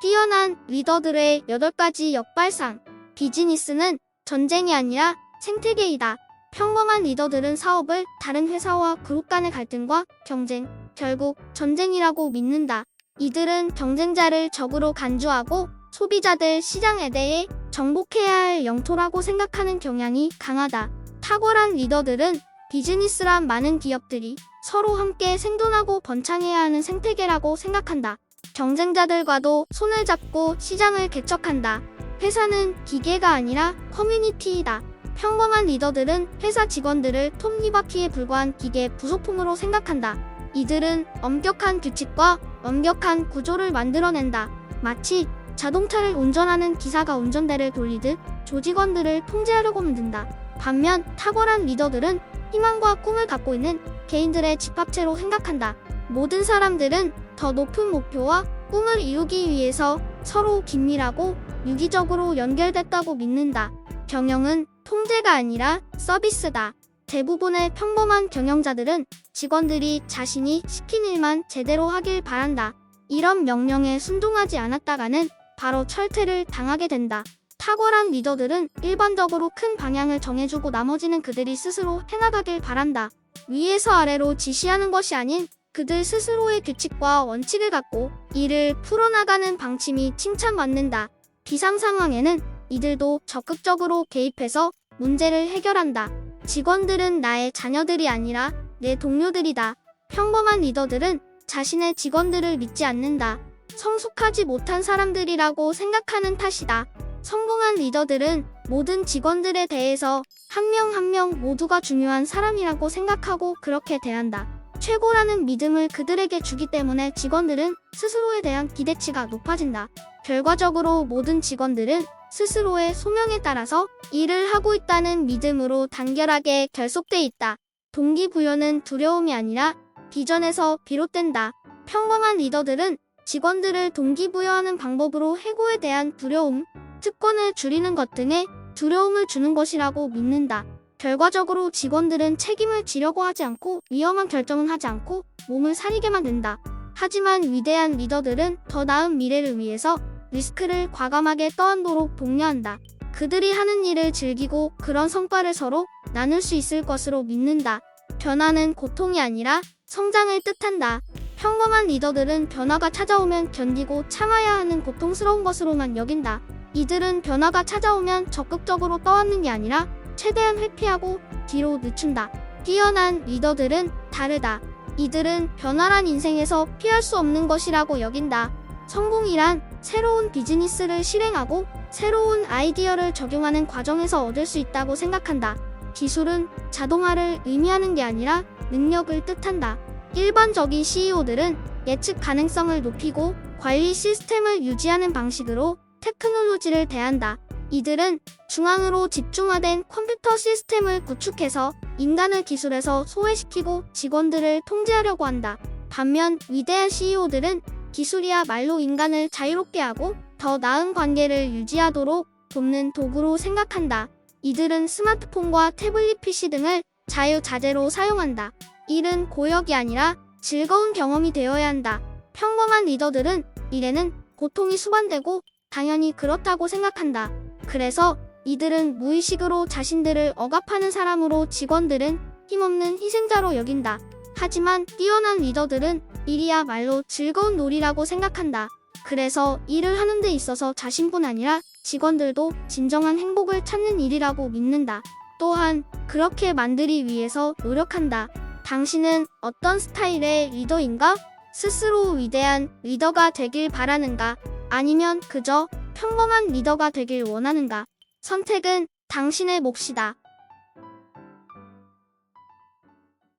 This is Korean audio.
뛰어난 리더들의 8가지 역발상. 비즈니스는 전쟁이 아니라 생태계이다. 평범한 리더들은 사업을 다른 회사와 그룹 간의 갈등과 경쟁, 결국 전쟁이라고 믿는다. 이들은 경쟁자를 적으로 간주하고 소비자들 시장에 대해 정복해야 할 영토라고 생각하는 경향이 강하다. 탁월한 리더들은 비즈니스란 많은 기업들이 서로 함께 생존하고 번창해야 하는 생태계라고 생각한다. 경쟁자들과도 손을 잡고 시장을 개척한다. 회사는 기계가 아니라 커뮤니티이다. 평범한 리더들은 회사 직원들을 톱니바퀴에 불과한 기계 부속품으로 생각한다. 이들은 엄격한 규칙과 엄격한 구조를 만들어낸다. 마치 자동차를 운전하는 기사가 운전대를 돌리듯 조직원들을 통제하려고 만든다. 반면 탁월한 리더들은 희망과 꿈을 갖고 있는 개인들의 집합체로 생각한다. 모든 사람들은 더 높은 목표와 꿈을 이루기 위해서 서로 긴밀하고 유기적으로 연결됐다고 믿는다. 경영은 통제가 아니라 서비스다. 대부분의 평범한 경영자들은 직원들이 자신이 시킨 일만 제대로 하길 바란다. 이런 명령에 순종하지 않았다가는 바로 철퇴를 당하게 된다. 탁월한 리더들은 일반적으로 큰 방향을 정해주고 나머지는 그들이 스스로 해나가길 바란다. 위에서 아래로 지시하는 것이 아닌 그들 스스로의 규칙과 원칙을 갖고 이를 풀어나가는 방침이 칭찬받는다. 비상 상황에는 이들도 적극적으로 개입해서 문제를 해결한다. 직원들은 나의 자녀들이 아니라 내 동료들이다. 평범한 리더들은 자신의 직원들을 믿지 않는다. 성숙하지 못한 사람들이라고 생각하는 탓이다. 성공한 리더들은 모든 직원들에 대해서 한 명 한명 모두가 중요한 사람이라고 생각하고 그렇게 대한다. 최고라는 믿음을 그들에게 주기 때문에 직원들은 스스로에 대한 기대치가 높아진다. 결과적으로 모든 직원들은 스스로의 소명에 따라서 일을 하고 있다는 믿음으로 단결하게 결속돼 있다. 동기부여는 두려움이 아니라 비전에서 비롯된다. 평범한 리더들은 직원들을 동기부여하는 방법으로 해고에 대한 두려움, 특권을 줄이는 것 등의 두려움을 주는 것이라고 믿는다. 결과적으로 직원들은 책임을 지려고 하지 않고 위험한 결정은 하지 않고 몸을 사리게 만든다. 하지만 위대한 리더들은 더 나은 미래를 위해서 리스크를 과감하게 떠안도록 독려한다. 그들이 하는 일을 즐기고 그런 성과를 서로 나눌 수 있을 것으로 믿는다. 변화는 고통이 아니라 성장을 뜻한다. 평범한 리더들은 변화가 찾아오면 견디고 참아야 하는 고통스러운 것으로만 여긴다. 이들은 변화가 찾아오면 적극적으로 떠안는 게 아니라 최대한 회피하고 뒤로 늦춘다. 뛰어난 리더들은 다르다. 이들은 변화란 인생에서 피할 수 없는 것이라고 여긴다. 성공이란 새로운 비즈니스를 실행하고 새로운 아이디어를 적용하는 과정에서 얻을 수 있다고 생각한다. 기술은 자동화를 의미하는 게 아니라 능력을 뜻한다. 일반적인 CEO들은 예측 가능성을 높이고 관리 시스템을 유지하는 방식으로 테크놀로지를 대한다. 이들은 중앙으로 집중화된 컴퓨터 시스템을 구축해서 인간을 기술에서 소외시키고 직원들을 통제하려고 한다. 반면 위대한 CEO들은 기술이야말로 인간을 자유롭게 하고 더 나은 관계를 유지하도록 돕는 도구로 생각한다. 이들은 스마트폰과 태블릿 PC 등을 자유자재로 사용한다. 일은 고역이 아니라 즐거운 경험이 되어야 한다. 평범한 리더들은 일에는 고통이 수반되고 당연히 그렇다고 생각한다. 그래서 이들은 무의식으로 자신들을 억압하는 사람으로 직원들은 힘없는 희생자로 여긴다. 하지만 뛰어난 리더들은 일이야말로 즐거운 놀이라고 생각한다. 그래서 일을 하는 데 있어서 자신뿐 아니라 직원들도 진정한 행복을 찾는 일이라고 믿는다. 또한 그렇게 만들기 위해서 노력한다. 당신은 어떤 스타일의 리더인가? 스스로 위대한 리더가 되길 바라는가? 아니면 그저 평범한 리더가 되길 원하는가? 선택은 당신의 몫이다.